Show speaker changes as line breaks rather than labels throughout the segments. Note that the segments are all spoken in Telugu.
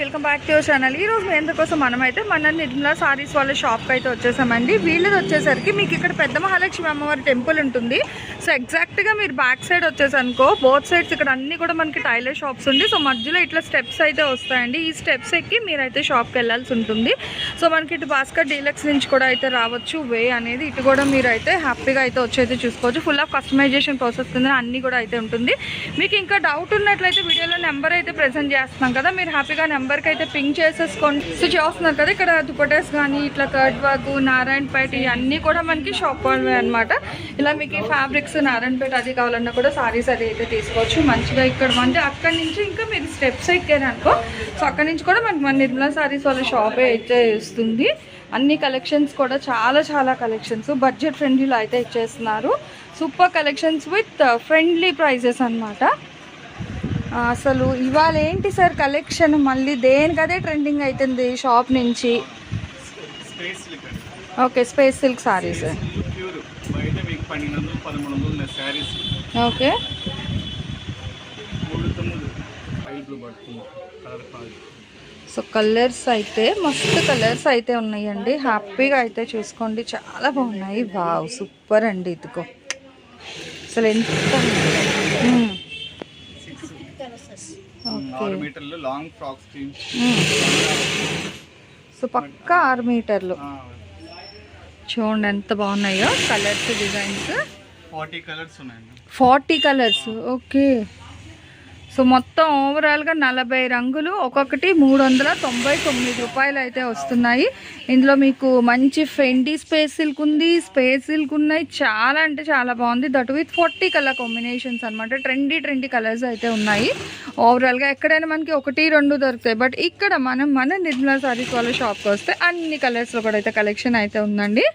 Welcome back to your channel. ఈ రోజు మీ ఎందుకోసం మనమైతే మన నిర్మలా సారీస్ వాళ్ళ షాప్కి అయితే వచ్చేసామండి. వీళ్ళది వచ్చేసరికి మీకు ఇక్కడ పెద్ద మహాలక్ష్మి అమ్మవారి టెంపుల్ ఉంటుంది. సో ఎగ్జాక్ట్గా మీరు బ్యాక్ సైడ్ వచ్చేసనుకో బోత్ సైడ్స్ ఇక్కడ అన్ని కూడా మనకి టైలర్ షాప్స్ ఉంది. సో మధ్యలో ఇట్లా స్టెప్స్ అయితే వస్తాయండి. ఈ స్టెప్స్ ఎక్కి మీరైతే షాప్కి వెళ్ళాల్సి ఉంటుంది. సో మనకి ఇటు భాస్కర్ డీలక్స్ నుంచి కూడా అయితే రావచ్చు. వే అనేది ఇటు కూడా మీరు అయితే హ్యాపీగా అయితే వచ్చి అయితే చూసుకోవచ్చు. ఫుల్ ఆఫ్ కస్టమైజేషన్ ప్రాసెస్ కింద అన్ని కూడా అయితే ఉంటుంది. మీకు ఇంకా డౌట్ ఉన్నట్లయితే వీడియోలో నెంబర్ అయితే ప్రజెంట్ చేస్తున్నాం కదా. మీరు హ్యాపీగా నెంబర్ నెంబర్కి అయితే పింక్ చేసేసుకోండి. సో చూస్తున్నారు కదా ఇక్కడ దుపటాస్ కానీ ఇట్లా కర్డ్ వర్క్ నారాయణపేట ఇవన్నీ కూడా మనకి షాప్ అనమాట ఇలా మీకు ఫ్యాబ్రిక్స్ నారాయణపేట అది కావాలన్నా కూడా సారీస్ అది అయితే తీసుకోవచ్చు. మంచిగా ఇక్కడ అంటే అక్కడి నుంచి ఇంకా మీరు స్టెప్స్ ఎక్కారనుకో సో అక్కడి నుంచి కూడా మనకి మన నిర్మలా సారీస్ వాళ్ళ షాపే అయితే ఇస్తుంది అన్ని కలెక్షన్స్ కూడా చాలా చాలా కలెక్షన్స్ బడ్జెట్ ఫ్రెండ్లీలో అయితే ఇచ్చేస్తున్నారు. Super collections with friendly prices అన్నమాట. అసలు ఇవాళ ఏంటి సార్ కలెక్షన్ మళ్ళీ దేనికదే ట్రెండింగ్ అవుతుంది షాప్ నుంచి? Okay space silk saris okay so colours అయితే మస్తు కలర్స్ అయితే ఉన్నాయండి. హ్యాపీగా అయితే చూసుకోండి. చాలా బాగున్నాయి. వావ్ సూపర్ అండి. ఇదిగో. అసలు ఎంత మ్మ్. ఓకే
ఆరు మీటర్లు లాంగ్ ఫ్రాక్.
సో పక్కా ఆరు మీటర్లు. చూడండి ఎంత బాగున్నాయో కలర్స్ డిజైన్స్.
ఫార్టీ కలర్స్ ఉన్నాయండి.
Forty colours. ఓకే. సో మొత్తం ఓవరాల్గా నలభై రంగులు ఒక్కొక్కటి మూడు వందల తొంభై తొమ్మిది రూపాయలు అయితే వస్తున్నాయి. ఇందులో మీకు మంచి ఫెండీ స్పేస్ సిల్క్ ఉంది. స్పేస్ సిల్క్ ఉన్నాయి. చాలా అంటే చాలా బాగుంది. That with forty colour combinations అనమాట ట్రెండీ ట్రెండీ కలర్స్ అయితే ఉన్నాయి. ఓవరాల్గా ఎక్కడైనా మనకి ఒకటి రెండు దొరుకుతాయి. బట్ ఇక్కడ మనం మన నిర్మలా సారీస్ వాళ్ళ షాప్కి వస్తే అన్ని కలర్స్లో కూడా అయితే కలెక్షన్ అయితే ఉందండి.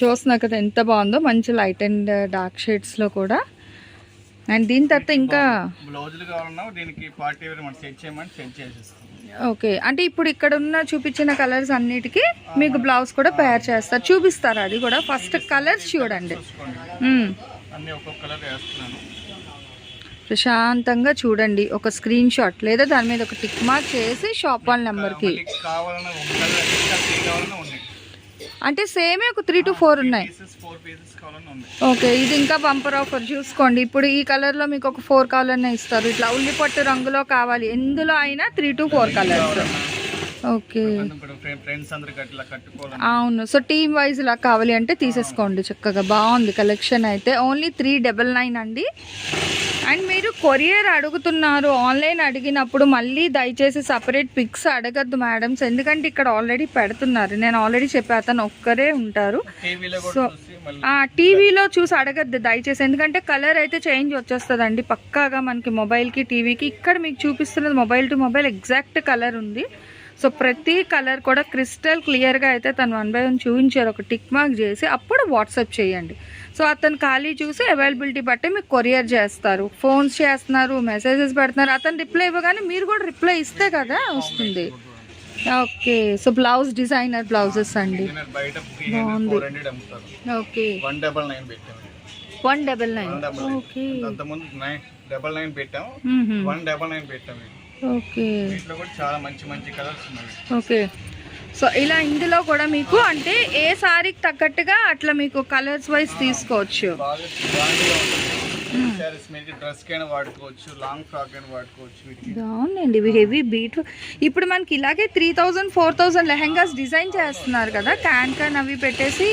చూస్తున్నా కదా ఎంత బాగుందో. మంచి లైట్ అండ్ డార్క్ షేడ్స్లో కూడా. అండ్ దీని తర్వాత ఇంకా
బ్లౌజులు కావాలన్నా దీనికి పార్టీ వేర్ మనం సెట్ చేయమని సెట్ చేసేస్తాం.
ఓకే. అంటే ఇప్పుడు ఇక్కడ ఉన్న చూపించిన కలర్స్ అన్నిటికీ మీకు బ్లౌజ్ కూడా తయారు చేస్తారు. చూపిస్తారు? అది కూడా ఫస్ట్ కలర్స్ చూడండి. ప్రశాంతంగా చూడండి. ఒక స్క్రీన్ షాట్ లేదా దాని మీద ఒక టిక్ మార్క్ చేసి షాప్ వాళ్ళ నెంబర్కి
కావాలన్నా
అంటే సేమే ఒక త్రీ టు ఫోర్ ఉన్నాయి. ఓకే ఇది ఇంకా బంపర్ ఆఫర్ చూసుకోండి. ఇప్పుడు ఈ కలర్లో మీకు ఒక ఫోర్ కావాలన్నా ఇస్తారు. ఇట్లా ఉల్లిపట్టు రంగులో కావాలి. ఎందులో అయినా three to four colours okay. అవును. సో టీమ్ వైజ్ ఇలా కావాలి అంటే తీసేసుకోండి చక్కగా. బాగుంది కలెక్షన్ అయితే. ఓన్లీ త్రీ డబల్ నైన్ అండి. అండ్ మీరు కొరియర్ అడుగుతున్నారు. ఆన్లైన్ అడిగినప్పుడు మళ్ళీ దయచేసి సపరేట్ పిక్స్ అడగద్దు మేడమ్స్. ఎందుకంటే ఇక్కడ ఆల్రెడీ పెడుతున్నారు. నేను ఆల్రెడీ చెప్పా అతను ఒక్కరే ఉంటారు. సో టీవీలో చూసి అడగద్దు దయచేసి. ఎందుకంటే కలర్ అయితే చేంజ్ వచ్చేస్తుందండి. పక్కాగా మనకి మొబైల్కి టీవీకి. ఇక్కడ మీకు చూపిస్తున్నది mobile to mobile exact colour ఉంది. సో ప్రతి కలర్ కూడా క్రిస్టల్ క్లియర్గా అయితే తను వన్ బై వన్ చూపించారు. ఒక టిక్ మార్క్ చేసి అప్పుడు వాట్సాప్ చేయండి. సో అతను ఖాళీ చూసి అవైలబిలిటీ బట్టి మీకు కొరియర్ చేస్తారు. ఫోన్స్ చేస్తున్నారు మెసేజెస్ పెడుతున్నారు. అతను రిప్లై ఇవ్వగానే మీరు కూడా రిప్లై ఇస్తే కదా వస్తుంది. Okay. So blouse designer blouses అండి.
అమ్ముతారు.
Okay.
One double nine
one double nine. Okay.
Double nine పెట్టాము. వన్ డబల్ నైన్ పెట్టాము
ఓకే.
కూడా చాలా మంచి మంచి కలర్స్ ఉన్నాయి.
ఓకే. సో ఇలా ఇందులో కూడా మీకు అంటే ఏ సారీకి తగ్గట్టుగా అట్లా మీకు కలర్స్ వైజ్ తీసుకోవచ్చు? బాగుందండి ఇవి హెవీ బీట్. ఇప్పుడు మనకి ఇలాగే three thousand four thousand lehengas design చేస్తున్నారు కదా క్యాన్ క్యాన్ అవి పెట్టేసి.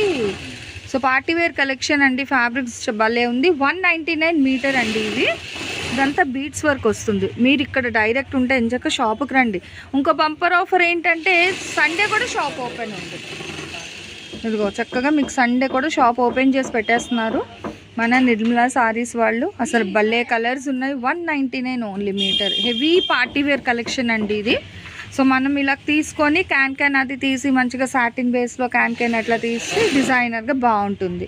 సో పార్టీ వేర్ కలెక్షన్ అండి ఫ్యాబ్రిక్స్ భలే ఉంది. వన్ నైంటీ నైన్ మీటర్ అండి ఇది ఇదంతా బీట్స్ వర్క్ వస్తుంది. మీరు ఇక్కడ డైరెక్ట్ ఉంటే ఎంచక్క షాప్కి రండి. ఇంకో బంపర్ ఆఫర్ ఏంటంటే సండే కూడా షాప్ ఓపెన్ ఉంది. ఇదిగో చక్కగా మీకు సండే కూడా షాప్ ఓపెన్ చేసి పెట్టేస్తున్నారు. మన నిర్మలా సారీస్ వాళ్ళు. అసలు భలే కలర్స్ ఉన్నాయి. One ninety nine only metre. Heavy party wear collection అండి ఇది. సో మనం ఇలా తీసుకొని క్యాన్ క్యాన్ అది తీసి మంచిగా సాటిన్ బేస్లో క్యాన్ క్యాన్ అట్లా తీసి డిజైనర్గా బాగుంటుంది.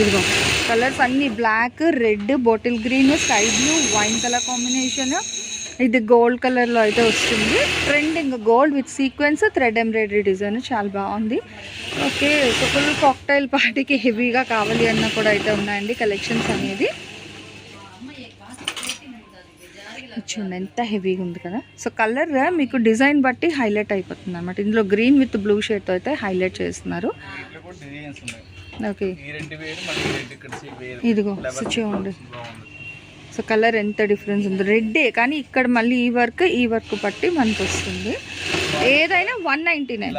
ఇదిగో కలర్స్ అన్ని black red bottle green sky blue wine colour combination. ఇది గోల్డ్ కలర్లో అయితే వస్తుంది. Trending gold with sequins thread embroidery design చాలా బాగుంది. ఓకే సో ఫుల్ కాక్టైల్ పార్టీకి హెవీగా కావాలి అన్న కూడా అయితే ఉన్నాయండి కలెక్షన్స్ అనేది చూడండి ఎంత హెవీగా ఉంది కదా. సో కలర్ మీకు డిజైన్ బట్టి హైలైట్ అయిపోతుంది అనమాట ఇందులో గ్రీన్ విత్ బ్లూ షేడ్తో అయితే హైలైట్ చేస్తున్నారు. ఓకే. ఇదిగో సో చూడండి. సో కలర్ ఎంత డిఫరెన్స్ ఉంది. రెడ్డే కానీ ఇక్కడ మళ్ళీ ఈ వర్క్ ఈ వర్క్ బట్టి మనకు వస్తుంది. ఏదైనా one
ninety nine.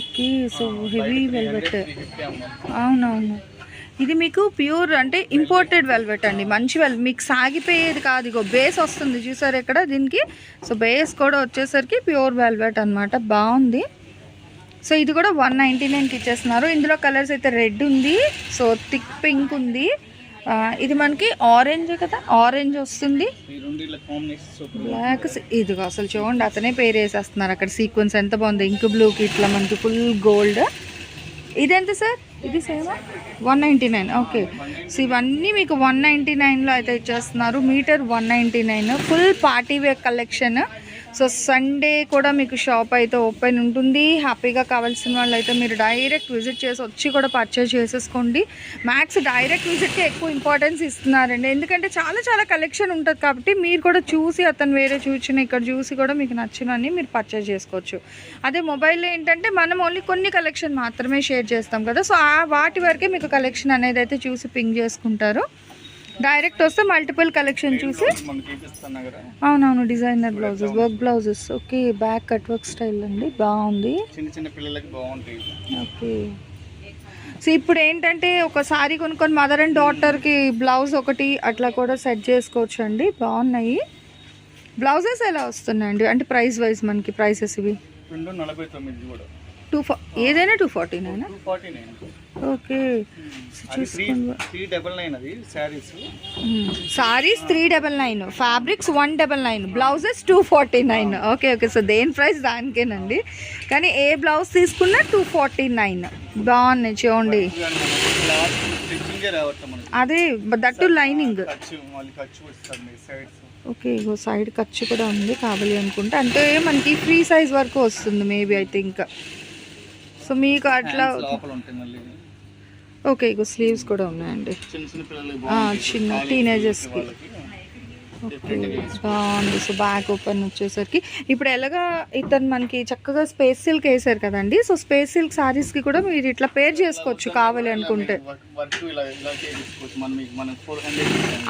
Okay. So heavy velvet అవునవును. ఇది మీకు ప్యూర్ అంటే ఇంపోర్టెడ్ వెల్వెట్ అండి. మంచి వెల్ మీకు సాగిపోయేది కాదు. ఇగో బేస్ వస్తుంది చూసారు ఇక్కడ దీనికి. సో బేస్ కూడా వచ్చేసరికి ప్యూర్ వెల్వెట్ అన్నమాట. బాగుంది. సో ఇది కూడా వన్ నైంటీ నైన్కి ఇచ్చేస్తున్నారు. ఇందులో కలర్స్ అయితే రెడ్ ఉంది. సో థిక్ పింక్ ఉంది. ఇది మనకి ఆరెంజ్ కదా? ఆరెంజ్ వస్తుంది. బ్లాక్ ఇదిగో అసలు చూడండి అతనే పేరు వేసేస్తున్నారు అక్కడ సీక్వెన్స్ ఎంత బాగుంది. ఇంక్ బ్లూకి ఇట్లా మనకి ఫుల్ గోల్డ్ ఇదెంత సార్? ఇది సేవా? One ninety nine okay. So ఇవన్నీ మీకు వన్ నైంటీ నైన్లో అయితే ఇచ్చేస్తున్నారు. Metre one ninety nine full party wear collection. So Sunday కూడా మీకు షాప్ అయితే ఓపెన్ ఉంటుంది. హ్యాపీగా కావాల్సిన వాళ్ళు అయితే మీరు డైరెక్ట్ విజిట్ చేసి వచ్చి కూడా పర్చేజ్ చేసేసుకోండి. మ్యాక్స్ డైరెక్ట్ విజిట్కి ఎక్కువ ఇంపార్టెన్స్ ఇస్తున్నారండి. ఎందుకంటే చాలా చాలా కలెక్షన్ ఉంటుంది కాబట్టి మీరు కూడా చూసి అతను వేరే చూసిన ఇక్కడ చూసి కూడా మీకు నచ్చినన్ని మీరు పర్చేజ్ చేసుకోవచ్చు. అదే మొబైల్లో ఏంటంటే మనం ఓన్లీ కొన్ని కలెక్షన్ మాత్రమే షేర్ చేస్తాం కదా. సో ఆ వాటి వరకే మీకు కలెక్షన్ అనేది అయితే చూసి పింక్ చేసుకుంటారు. డైరెక్ట్ వస్తే మల్టిపుల్ కలెక్షన్ చూసి. అవునవును designer blouses work blouses. Okay back cut work style అండి బాగుంది.
చిన్న చిన్న పిల్లలకి బాగుంటాయి.
ఓకే. సో ఇప్పుడు ఏంటంటే ఒక సారీ కొనుక్కొని మదర్ అండ్ డాటర్కి బ్లౌజ్ ఒకటి అట్లా కూడా సెట్ చేసుకోవచ్చు అండి బాగున్నాయి. బ్లౌజెస్ ఎలా వస్తున్నాయండి? అంటే ప్రైస్ వైజ్ మనకి ప్రైసెస్ ఇవి.
రెండు నలభై తొమ్మిది కూడా.
టూ ఫా ఏదైనా టూ ఫార్టీ నైన్ ఓకే
అది త్రీ త్రీ డబల్ నైన్ అది saris
saris three double nine fabrics one double nine blouses two forty nine okay okay so దేని ప్రైస్? దానికేనండి. కానీ ఏ బ్లౌజ్ తీసుకున్నా టూ ఫార్టీ నైన్ బాగున్నాయి చూడండి. అదే దట్టు లైనింగ్ ఓకే ఇగో సైడ్ ఖర్చు కూడా ఉంది కావాలి అనుకుంటే. అంటే మనకి ఫ్రీ సైజ్ వరకు వస్తుంది మేబీ ఐ థింక్ సో మీకు అట్లా ఓకే. ఇగో స్లీవ్స్ కూడా ఉన్నాయండి.
చిన్న
కి. ఓకే బాగుంది. సో బ్యాక్ ఓపెన్ వచ్చేసరికి. ఇప్పుడు ఎలాగా ఇతను మనకి చక్కగా స్పేస్ సిల్క్ వేసారు కదండి. సో స్పేస్ సిల్క్ సారీస్కి కూడా మీరు ఇట్లా పేర్ చేసుకోవచ్చు కావాలి అనుకుంటే.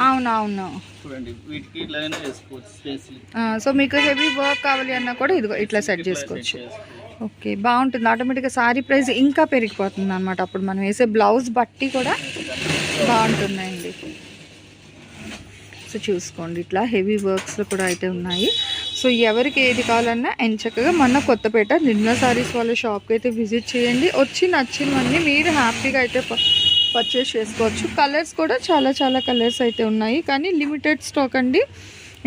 అవునవును. సో మీకు హెవీ వర్క్ కావాలి అన్నా కూడా ఇదిగో ఇట్లా సెట్ చేసుకోవచ్చు. ఓకే బాగుంటుంది. ఆటోమేటిక్గా శారీ ప్రైస్ ఇంకా పెరిగిపోతుంది అనమాట అప్పుడు మనం వేసే బ్లౌజ్ బట్టి కూడా బాగుంటుందండి. సో చూసుకోండి. ఇట్లా హెవీ వర్క్స్లో కూడా అయితే ఉన్నాయి. సో ఎవరికి ఏది కావాలన్నా ఎంచక్కగా మన కొత్తపేట నిన్న శారీస్ వాళ్ళ షాప్కి అయితే విజిట్ చేయండి. వచ్చి నచ్చినవన్నీ మీరు హ్యాపీగా అయితే పర్చేస్ చేసుకోవచ్చు. కలర్స్ కూడా చాలా చాలా కలర్స్ అయితే ఉన్నాయి. కానీ లిమిటెడ్ స్టాక్ అండి.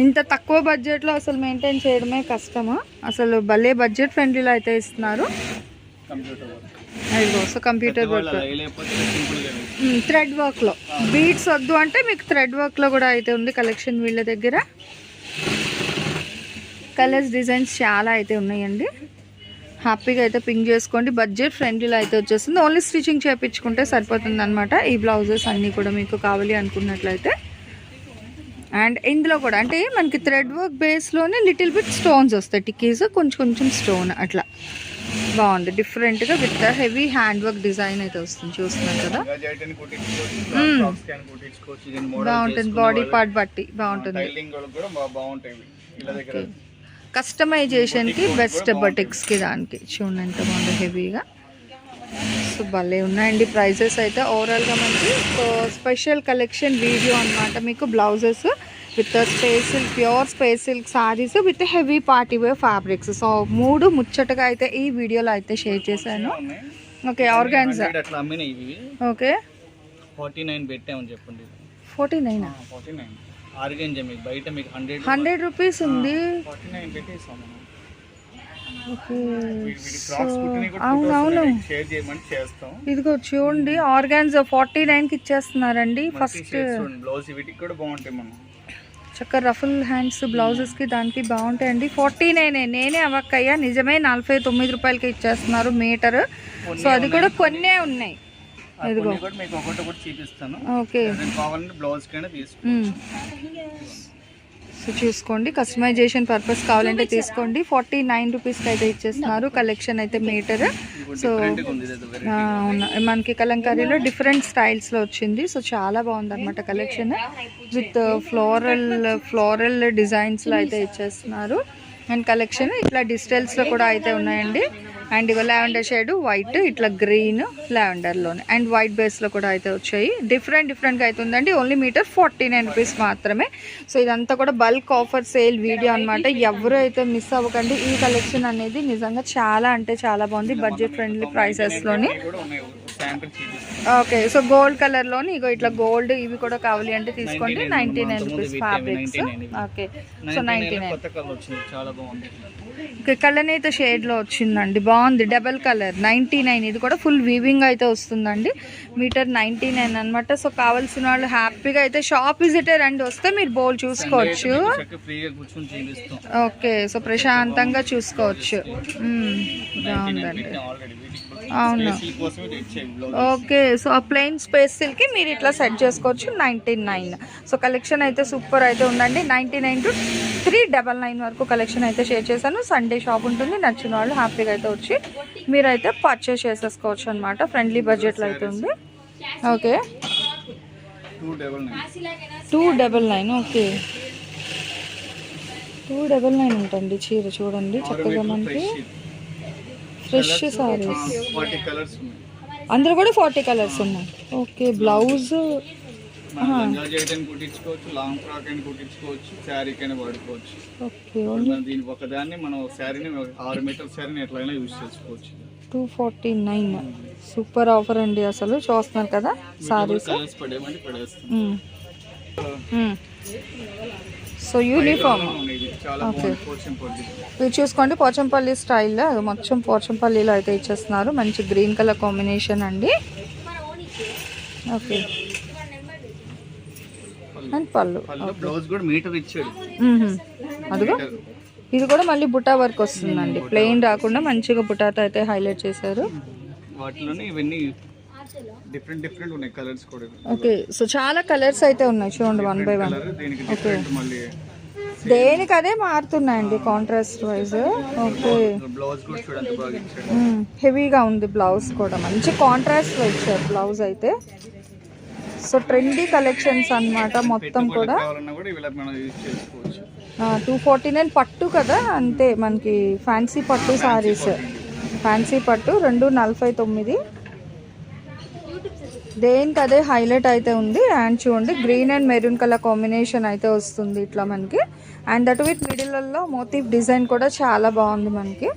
ఇంత తక్కువ బడ్జెట్లో అసలు మెయింటైన్ చేయడమే కష్టమా. అసలు భలే బడ్జెట్ ఫ్రెండ్లీలో అయితే ఇస్తున్నారు.
కంప్యూటర్ వర్క్
అదిగో సో కంప్యూటర్ వర్క్. థ్రెడ్ వర్క్లో బీడ్స్ వద్దు అంటే మీకు థ్రెడ్ వర్క్లో కూడా అయితే ఉంది కలెక్షన్ వీళ్ళ దగ్గర. కలర్స్ డిజైన్స్ చాలా అయితే ఉన్నాయండి. హ్యాపీగా అయితే పింక్ చేసుకోండి. బడ్జెట్ ఫ్రెండ్లీలో అయితే వచ్చేస్తుంది. ఓన్లీ స్టిచ్చింగ్ చేయించుకుంటే సరిపోతుంది అనమాట ఈ బ్లౌజెస్ అన్నీ కూడా మీకు కావాలి అనుకున్నట్లయితే. అండ్ ఇందులో కూడా అంటే మనకి థ్రెడ్ వర్క్ బేస్లోనే లిటిల్ బిట్ స్టోన్స్ వస్తాయి. టిక్కీస్ కొంచెం కొంచెం స్టోన్ అట్లా. బాగుంది. డిఫరెంట్గా with heavy hand work design అయితే వస్తుంది. చూస్తున్నాం కదా?
దీని మోడల్
బాగుంటుంది. బాడీ పార్ట్ బట్టి బాగుంటుంది. కస్టమైజేషన్కి బెస్ట్ బటిక్స్కి దానికి చూడండి ఎంత బాగుంది హెవీగా సో భలే ఉన్నాయండి ప్రైజెస్ అయితే. ఓవరాల్గా మనకి సో స్పెషల్ కలెక్షన్ వీడియో అన్నమాట. మీకు blouses with space silk pure space silk saris with heavy party wear fabrics so మూడు ముచ్చటగా అయితే ఈ వీడియోలో అయితే షేర్ చేశాను. ఓకే ఆర్గాన్జా
100 అట్లా అమ్మినాయి ఇవి.
ఓకే
ఫార్టీ నైన్ పెట్టామని చెప్పండి.
ఫోర్టీ నైన్
ఫార్టీ నైన్ మీకు బయట మీకు హండ్రెడ్
హండ్రెడ్ రూపీస్ ఉంది.
ఫార్టీ నైన్ పెట్టేస్తాం మనం
ఓకే
క్రాక్స్ కుట్టినవి కూడా
అవునవును ఇదిగో చూడండి ఆర్గాన్స్ ఫార్టీ నైన్కి ఇచ్చేస్తున్నారండి.
ఫస్ట్
ఫస్ట్
బ్లౌజ్ వీటికి కూడా బాగుంటాయి మనం.
చక్కగా రఫుల్ హ్యాండ్స్ బ్లౌజెస్కి దానికి బాగుంటాయండి. ఫార్టీ నైన్ నేనే అవ్వక్కయ్యా నిజమే నలభై తొమ్మిది రూపాయలకి ఇచ్చేస్తున్నారు మీటర్. సో అది కూడా కొన్నే ఉన్నాయి.
చూపిస్తాను.
ఓకే.
బ్లౌజ్.
సో చూసుకోండి. కస్టమైజేషన్ పర్పస్ కావాలంటే తీసుకోండి. ఫార్టీ నైన్ రూపీస్కి అయితే ఇచ్చేస్తున్నారు. కలెక్షన్ అయితే మీటర్ సో మనకి కలంకారీలో డిఫరెంట్ స్టైల్స్లో వచ్చింది. సో చాలా బాగుంది అనమాట కలెక్షన్ విత్ ఫ్లోరల్ ఫ్లోరల్ డిజైన్స్లో అయితే ఇచ్చేస్తున్నారు. అండ్ కలెక్షన్ ఇట్లా డిజిటల్స్లో కూడా అయితే ఉన్నాయండి. అండ్ ఇగో లావెండర్ షేడ్ వైట్ ఇట్లా గ్రీన్ లావెండర్లోనే. అండ్ వైట్ బేస్లో కూడా అయితే వచ్చాయి. డిఫరెంట్ డిఫరెంట్గా అయితే ఉందండి. Only metre forty nine rupees మాత్రమే. సో ఇదంతా కూడా బల్క్ ఆఫర్ సేల్ వీడియో అనమాట ఎవరు అయితే మిస్ అవ్వకండి ఈ కలెక్షన్ అనేది నిజంగా చాలా అంటే చాలా బాగుంది బడ్జెట్ ఫ్రెండ్లీ ప్రైసెస్లోని. ఓకే సో గోల్డ్ కలర్లోని ఇగో ఇట్లా గోల్డ్ ఇవి కూడా కావాలి అంటే తీసుకోండి. Ninety nine rupees fabrics okay so ninety nine
colour వచ్చింది చాలా బాగుంది
కళ్ళనైతే షేడ్లో వచ్చిందండి. బాగుంది. డబల్ కలర్ నైన్టీ నైన్ ఇది కూడా ఫుల్ వీవింగ్ అయితే వస్తుందండి. మీటర్ నైన్టీ నైన్ అనమాట సో కావాల్సిన వాళ్ళు హ్యాపీగా అయితే షాప్ విజిటర్ అండి వస్తే మీరు బోల్ చూసుకోవచ్చు. ఓకే సో ప్రశాంతంగా చూసుకోవచ్చు. మ్మ్. బాగుందండి. అవును. ఓకే సో ఆ ప్లెయిన్ స్పేస్ సిల్కి మీరు ఇట్లా సెట్ చేసుకోవచ్చు. నైంటీ నైన్ సో కలెక్షన్ అయితే సూపర్ అయితే ఉందండి. Ninety nine to three double nine వరకు కలెక్షన్ అయితే షేర్ చేశాను. సండే షాప్ ఉంటుంది. నచ్చిన వాళ్ళు హ్యాపీగా అయితే వచ్చి మీరైతే పర్చేస్ చేసేసుకోవచ్చు అనమాట ఫ్రెండ్లీ బడ్జెట్లో అయితే ఉంది. Okay
two double nine
okay two double nine ఉంటుంది చీర చూడండి చక్కగా మనకి ఫ్రెష్ సారీస్
ఫార్టీ కలర్స్ ఉన్నాయి.
అందులో కూడా ఫార్టీ కలర్స్ ఉన్నాయి. ఓకే బ్లౌజ్
లంగా చేయడానికి కుట్టించుకోవచ్చు లాంగ్ ఫ్రాక్ అయినా కుట్టించుకోవచ్చు శారీకి అయినా వాడుకోవచ్చు.
ఓకే
మనం దీని ఒకదాన్ని మనం శారీని ఆరు మీటర్ శారీని ఎట్లయినా యూజ్ చేసుకోవచ్చు.
Two forty nine. Super offer అండి అసలు చూస్తున్నారు కదా సారీస్. So uniform.
ఇది
చూసుకోండి పోచంపల్లి స్టైల్లో అది మొత్తం పోచంపల్లిలో అయితే ఇచ్చేస్తున్నారు. మంచి గ్రీన్ కలర్ కాంబినేషన్ అండి. ఓకే. అండ్ పళ్ళు.
బ్లౌజ్ కూడా మీటర్ ఇచ్చాడు.
అదిగో. ఇది కూడా మళ్ళీ బుటా వర్క్ వస్తుందండి. ప్లెయిన్ రాకుండా మంచిగా బుటాతో అయితే హైలైట్ చేశారు.
వాటిలోనే ఇవన్నీ డిఫరెంట్ డిఫరెంట్ ఉన్నాయి కలర్స్ కూడా.
ఓకే సో చాలా కలర్స్ అయితే ఉన్నాయి. చూడండి వన్ బై వన్
కలర్ దీనికి
అదే మారుతున్నాయండి కాంట్రాస్ట్ వైజ్ ఓకే హెవీగా ఉంది బ్లౌజ్ కూడా. మంచి కాంట్రాస్ట్ ఇచ్చారు బ్లౌజ్ అయితే. సో ట్రెండీ కలెక్షన్స్ అన్నమాట మొత్తం కూడా. టూ ఫార్టీ నైన్ పట్టు కదా అంతే మనకి ఫ్యాన్సీ పట్టు సారీస్ ఫ్యాన్సీ పట్టు. రెండు నలభై తొమ్మిది. దేనికి అదే హైలైట్ అయితే ఉంది అండ్ చూడండి green and maroon colour combination అయితే వస్తుంది ఇట్లా మనకి. అండ్ దట్ విత్ మిడిల్లో మోటివ్ డిజైన్ కూడా చాలా బాగుంది మనకి.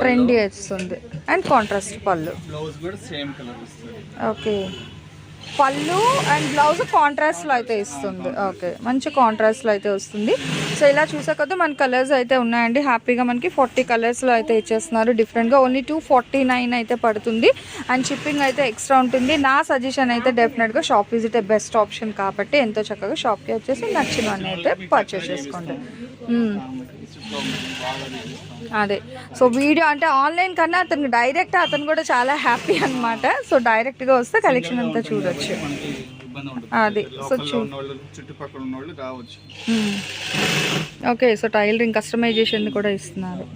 ట్రెండీ వస్తుంది. అండ్ కాంట్రాస్ట్ పళ్ళు. ఓకే పళ్ళు అండ్ బ్లౌజ్ కాంట్రాస్ట్లో అయితే ఇస్తుంది. ఓకే. మంచి కాంట్రాస్ట్లో అయితే వస్తుంది. సో ఇలా చూసాక మన కలర్స్ అయితే ఉన్నాయండి. హ్యాపీగా మనకి ఫార్టీ కలర్స్లో అయితే ఇచ్చేస్తున్నారు. డిఫరెంట్గా ఓన్లీ టూ ఫార్టీ నైన్ అయితే పడుతుంది. అండ్ షిప్పింగ్ అయితే ఎక్స్ట్రా ఉంటుంది. నా సజెషన్ అయితే డెఫినెట్గా షాప్ విజిట్ బెస్ట్ ఆప్షన్ కాబట్టి ఎంతో చక్కగా షాప్కి వచ్చేసి నచ్చినవన్నీ అయితే పర్చేస్ చేసుకోండి. అదే. సో వీడియో అంటే ఆన్లైన్ కన్నా అతనికి డైరెక్ట్ అతను కూడా చాలా హ్యాపీ అనమాట సో డైరెక్ట్గా వస్తే కలెక్షన్ అంతా చూడొచ్చు. అది. సో
చుట్టుపక్కల
ఓకే. సో టైలరింగ్ కస్టమైజేషన్ కూడా ఇస్తున్నారు.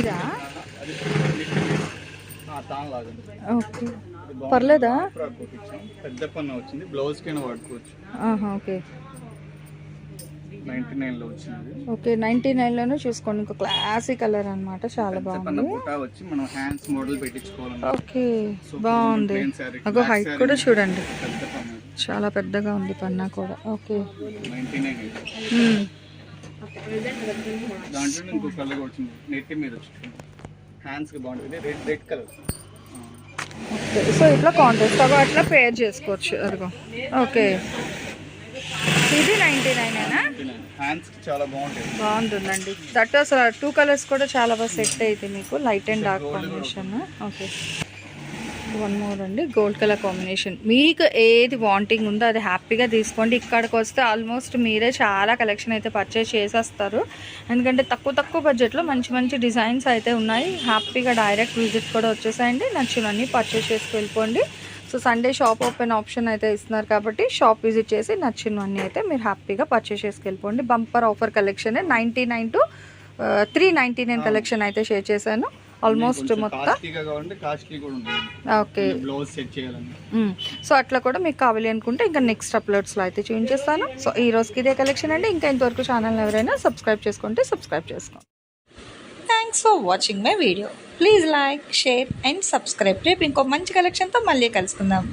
ఇదా? ఓకే. పర్లేదా?
పెద్ద పన్ను వచ్చింది. బ్లౌజ్ కైనా వాడుకోవచ్చు.
ఆహా, ఓకే.
నైన్టీ నైన్లో వచ్చింది.
ఓకే నైంటీ నైన్లోనే చూసుకోండి. ఇంకో క్లాసీ కలర్ అన్నమాట. చాలా బాగుంది.
వచ్చి మనం హ్యాండ్స్ మోడల్ పెట్టించుకోవాలన్నా.
ఓకే బాగుంది. అగో హైట్. కూడా చూడండి. చాలా పెద్దగా ఉంది పన్నా కూడా. ఓకే.
Ninety nine.
మ్మ్.
దాంట్లో ఇంకో కలర్ వచ్చింది. నెట్టి మీద వచ్చింది. హ్యాండ్స్కి బాగుంటుంది. Red red colour.
Okay. So ఇట్లా కాంటెస్ట్ అగో అట్లా పేర్ చేసుకోవచ్చు. అదిగో. ఓకే. ఇది నైంటీ నైనేనా బాగుంటుందండి. దట్ అసలు టూ కలర్స్ కూడా చాలా బాగా సెట్ అయితే మీకు. Light and dark combination okay. One more అండి. Gold colour combination. మీకు ఏది వాంటింగ్ ఉందో అది హ్యాపీగా తీసుకోండి. ఇక్కడికి వస్తే ఆల్మోస్ట్ మీరే చాలా కలెక్షన్ అయితే పర్చేస్ చేసేస్తారు. ఎందుకంటే తక్కువ తక్కువ బడ్జెట్లో మంచి మంచి డిజైన్స్ అయితే ఉన్నాయి. హ్యాపీగా డైరెక్ట్ విజిట్ కూడా వచ్చేసాయండి. నచ్చినవన్నీ పర్చేస్ చేసుకు వెళ్ళిపోండి. So Sunday shop open option అయితే ఇస్తున్నారు కాబట్టి షాప్ విజిట్ చేసి నచ్చినవన్నీ అయితే మీరు హ్యాపీగా purchase చేసుకెళ్ళిపోండి bumper offer collection ninety nine to three ninety nine collection అయితే షేర్ చేశాను. ఆల్మోస్ట్ మొత్తం? ఓకే. సో అట్లా కూడా మీకు కావాలి అనుకుంటే ఇంకా నెక్స్ట్ అప్లోడ్స్లో అయితే చూపించేస్తాను సో ఈ రోజుకి ఇదే కలెక్షన్ అండి. ఇంకా ఇంతవరకు ఛానల్ ఎవరైనా సబ్స్క్రైబ్ చేసుకుంటే సబ్స్క్రైబ్ చేసుకోండి.
Thanks for watching my video please like share and subscribe రేపు ఇంకో మంచి కలెక్షన్తో మళ్ళీ కలుసుకుందాం.